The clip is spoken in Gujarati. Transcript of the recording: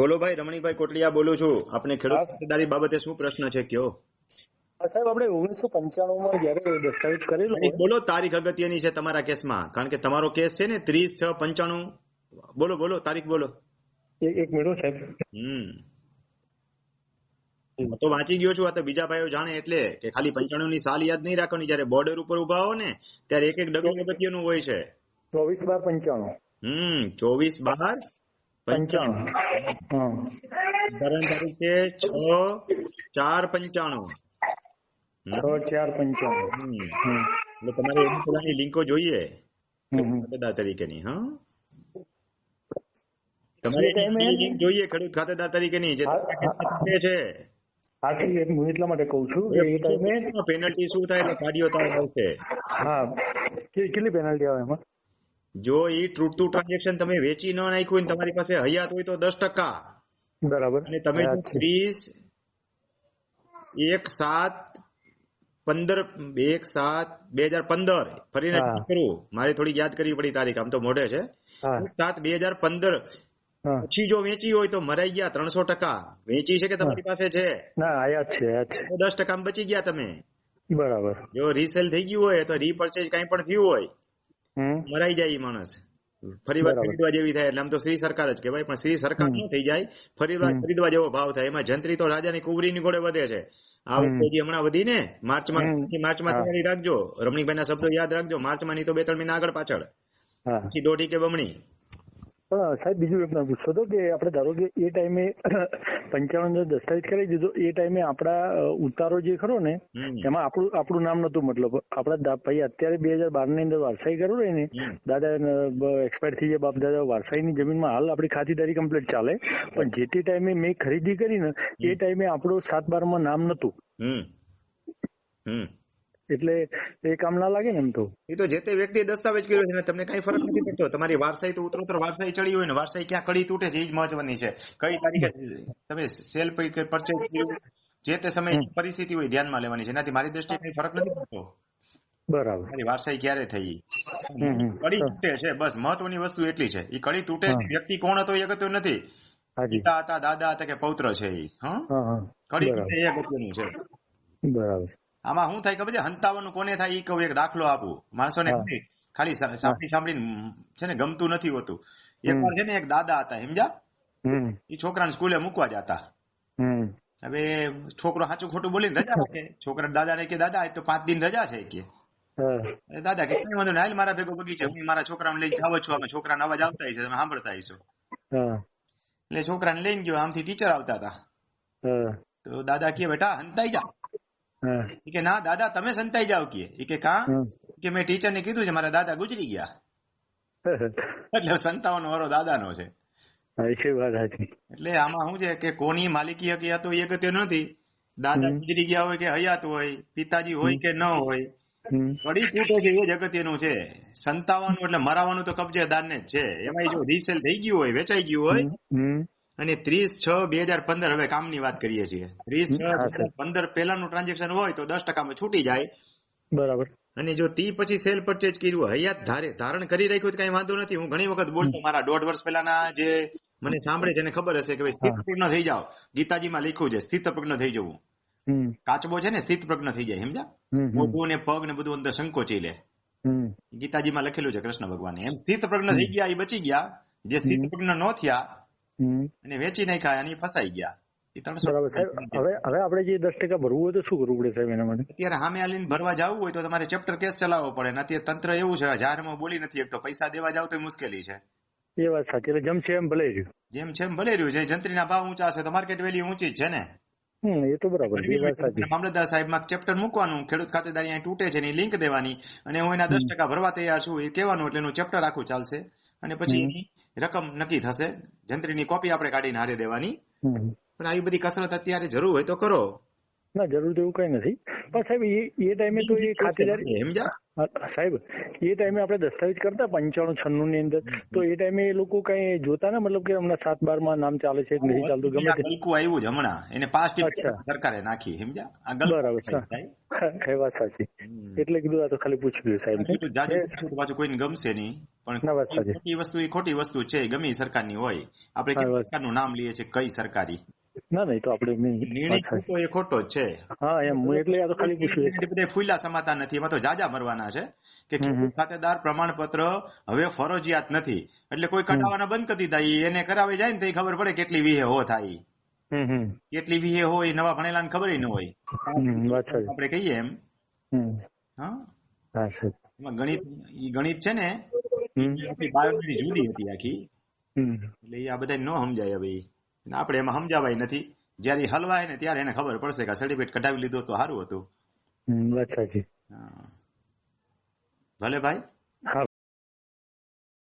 બોલો ભાઈ રમણીભાઈ કોટલિયા બોલું છું. આપને ખેડૂત હા. બાબતે શું પ્રશ્ન છે? કયો? સાહેબ આપણે ઓગણીસો પંચાણું માં જયારે દસ્તાવેજ કરેલો બોલો તારીખ અગત્યની છે તમારા કેસમાં. કારણ કે તમારો કેસ છે ને ત્રીસ છ પંચાણું. બોલો બોલો તારીખ બોલો. એક મિનિટ સાહેબ. હમ. હું તો વાંચી ગયો છું આ તો બીજા ભાઈઓ જાણે એટલે કે ખાલી પંચાણું ની સાલ યાદ નહીં રાખવાની. જયારે બોર્ડર ઉપર ઊભા હો ને ત્યારે એક એક ડગલું અગત્યનું હોય છે. ચોવીસ બાર પંચાણું. હમ ચોવીસ બાર પંચાણું. ઉદાહરણ તરીકે છ ચાર પંચાણું. છ ચાર પંચાણું. એટલે તમારે એની પેલાની લિંકો જોઈએ. ખાતેદાર તરીકેની હા. તમારે લિંક જોઈએ ખેડૂત ખાતેદાર તરીકેની જે તમારા છે. હા સર હું એટલા માટે કઉ છું કે એ ટાઈમે પેનલ્ટી શું થાય એટલે કાર્ડિયો તાવ આવશે? હા. કે- કેટલી પેનલ્ટી આવે એમાં? જો એ તૂટતું ટ્રાન્ઝેક્શન તમે વેચી ન નાખ્યું ને તમારી પાસે હયાત હોય તો દસ ટકા. બરાબર. અને તમે ત્રીસ એક સાત પંદર એક સાત બે હજાર પંદર ફરીને. કરું. મારે થોડી યાદ કરવી પડી તારીખ આમ તો મોઢે છે. સાત બે હજાર પંદર. પછી જો વેચી હોય તો મરાઈ ગયા ત્રણસો ટકા. વેચી છે કે તમારી પાસે છે? દસ ટકા બચી ગયા તમે. બરાબર. જો રીસેલ થઈ ગયું હોય તો રીપરચેજ કઈ પણ થયું હોય મરાઈ જાય એ માણસ. ફરી વાર ખરીદવા જેવી થાય એટલે આમ તો શ્રી સરકાર જ કહેવાય પણ શ્રી સરકાર. ન થઈ જાય ફરી વાર ખરીદવા જેવો ભાવ થાય. એમાં જંત્રી તો રાજાની કુવરીની ઘોડે વધે છે. આ વખતે જે હમણાં વધી ને માર્ચમાં માર્ચમાં તૈયારી રાખજો. રમણીકભાઈના શબ્દો યાદ રાખજો. માર્ચમાં નહીં તો બે ત્રણ મહિના આગળ પાછળ. પછી દોઢી કે બમણી. પણ સાહેબ બીજું એક પૂછતો હતો કે આપણે ધારો કે એ ટાઈમે પંચાવન દસ્તાવેજ કરી દીધો એ ટાઈમે આપણા ઉતારો જે ખરો ને એમાં આપણું આપણું નામ નતું મતલબ. આપણા ભાઈ અત્યારે બે હજાર બારની અંદર વારસાઈ કર્યું ને દાદા એક્સપાયર થઈ ગયા બાપ દાદા વારસાઈની જમીનમાં હાલ આપણી ખાતેદારી કમ્પ્લીટ ચાલે. પણ જે તે ટાઈમે મેં ખરીદી કરી ને એ ટાઈમે આપણું સાત બારમાં નામ નતું એટલે એ કામ ના લાગે ને એમ તો. એ તો જે તે વ્યક્તિએ દસ્તાવેજ કર્યો છે ને તમને કઈ ફરક નથી પડતો. તમારી વારસાઈ તો ઉતરોતર વારસાઈ ચડી હોય ને વારસાઈ ક્યાં કડી તૂટે છે એ જ મહત્વની છે. કઈ તારીખે તમે સેલ પરચેસ જે તે સમય પરિસ્થિતિ હોય ધ્યાનમાં લેવાની છે. એનાથી મારી દ્રષ્ટિએ કઈ ફરક નથી પડતો. બરાબર. મારી વારસાઈ ક્યારે થઈ. કડી તૂટે છે બસ. મહત્વની વસ્તુ એટલી છે. એ કડી તૂટે છે, વ્યક્તિ કોણ હતો એ અગત્ય નથી. પિતા હતા દાદા હતા કે પૌત્ર છે એ હા? કડી તૂટે એ અગત્યનું છે. બરાબર. આમાં શું થાય ખબર છે? હંતાવાનું કોને થાય એ કહું એક દાખલો આપું. માણસોને ખાલી- સાંભળી સાંભળીને છે ને ગમતું નથી હોતું. એકવાર છે ને એક દાદા હતા સમજ્યા? એ છોકરાને સ્કૂલે મૂકવા જતા. હવે છોકરો સાચું ખોટું બોલીને રજા રાખે. છોકરા દાદાને કે દાદા તો પાંચ દિન રજા છે કે. દાદા કે કઈ વાંધો નહીં મારા ભેગો બગીચે. હું મારા છોકરાને લઈને જાવ છું. અમે છોકરાનો અવાજ આવતા છે તમે સાંભળતા હશો એટલે છોકરાને લઈને ગયો આમથી ટીચર આવતા હતા. તો દાદા કે બેટા હંતાઈ જા. કે ના દાદા તમે સંતાઈ જાવ કે. કે કા. કે મેં ટીચરને કીધું છે મારા દાદા ગુજરી ગયા. એટલે સંતાવાનો વારો દાદાનો છે. એટલે આમાં શું છે કે કોની માલિકી હકી હતો એ અગત્ય નથી. દાદા ગુજરી ગયા હોય કે હયાત હોય પિતાજી હોય કે ન હોય વળી કડી છે એ જ અગત્યનું છે. સંતાવાનું એટલે મરાવાનું તો કબજેદારને જ છે. એમાં જો રીસેલ થઈ ગયું હોય વેચાઈ ગયું હોય અને ત્રીસ છ બે હજાર પંદર હવે કામની વાત કરીએ છીએ. ત્રીસ છ બે હજાર પંદર પહેલાનું ટ્રાન્ઝેક્શન હોય તો દસ ટકામાં છૂટી જાય. બરાબર. અને જો તી પછી સેલ પરચેજ કર્યું હયાત ધારે ધારણ કરી રાખ્યું કઈ વાંધો નથી. હું ઘણી વખત બોલતો મારા દોઢ વર્ષ પહેલાના જે મને સાંભળે છે એને ખબર હશે કે ભાઈ સ્થિત પ્રજ્ઞ થઈ જાઓ. ગીતાજીમાં લખ્યું છે સ્થિત પ્રજ્ઞ થઈ જવું. કાચબો છે ને સ્થિત પ્રજ્ઞ થઈ જાય સમજા મોઢું ને પગ ને બધું અંદર સંકોચી લે. ગીતાજીમાં લખેલું છે કૃષ્ણ ભગવાને એમ સ્થિત પ્રજ્ઞ થઈ ગયા એ બચી ગયા. જે સ્થિત પ્રજ્ઞ ન થયા અને વેચી નાખ્યા અને ફસાઈ ગયા. સાહેબ હવે હવે આપણે જે દસ ટકા ભરવું હોય તો શું કરવું પડે સાહેબ એના માટે? અત્યારે સામે આલીને ભરવા જવું હોય તો તમારે ચેપ્ટર કેસ ચલાવવો પડે. અત્યારે તંત્ર એવું છે જાહેરમાં બોલી નથી શકતો. પૈસા દેવા જાવ તો મુશ્કેલી છે. એ વાત સાચી. એટલે જમશે એમ ભલે રહ્યું. જેમ છે એમ ભલે રહ્યું. છે જંત્રીના ભાવ ઊંચા છે તો માર્કેટ વેલ્યુ ઊંચી જ છે ને. હમ એ તો બરાબર છે. એ વાત સાચી. મામલતદાર સાહેબમાં ચેપ્ટર મૂકવાનું. ખેડૂત ખાતેદારી અહીં તૂટે છે એની લિંક દેવાની. અને હું એના દસ ટકા ભરવા તૈયાર છું એ કહેવાનું એટલે એનું ચેપ્ટર આખું ચાલશે. અને પછી એની રકમ નક્કી થશે. જંત્રીની કોપી આપણે કાઢીને હારે દેવાની. પણ આવી બધી કસરત અત્યારે જરૂર હોય તો કરો. ના જરૂર તો એવું કઈ નથી. પણ સાહેબ એ એ ટાઈમે તો એ ખાતેદારી સાહેબ એ ટાઈમે આપણે દસ્તાવેજ કરતા પંચાણું છન્નું ની અંદર. તો એ ટાઈમે એ લોકો કઈ જોતા ને મતલબ કે હમણાં સાત બારમાં નામ ચાલે છે નહીં ચાલતું ગમે તે. આવ્યું જ હમણાં. એને પાસ. સરકારે નાખી સમજ્યા બરાબર. એ વાત સાચી. એટલે કીધું આ તો ખાલી પૂછી ગયું સાહેબ. પાછું કોઈને ગમશે નહીં પણ. ખોટી વસ્તુ એ ખોટી વસ્તુ છે ગમે સરકારની હોય. આપણે. સરકારનું નામ લઈએ છીએ કઈ સરકારી? ના નહીં તો આપણે નિર્ણય એ ખોટો જ છે. હા એમ હું એટલે આ તો ખાલી પૂછ્યું ફૂલા સમાતા નથી એમાં તો જાજા મરવાના છે કે ખાતેદાર પ્રમાણપત્ર હવે ફરજિયાત નથી. એટલે કોઈ કઢાવવાના બંધ કરી દીધા એને કરાવે જાય ને તો ખબર પડે કેટલી વિહે હો થાય. કેટલી વિહે હોય નવા ભણેલા ને ખબર ન હોય. આપણે કહીએ એમ. હા? ગણિત ઈ ગણિત છે ને બાયોલોજી જુદી હતી આખી. એટલે આ બધા ન સમજાય હવે આપણે એમાં સમજાવાય નથી. જયારે હલવાય ને ત્યારે એને ખબર પડશે કે સર્ટિફિકેટ કઢાવી લીધો તો સારું હતું. વાત સાચી. ભલે ભાઈ.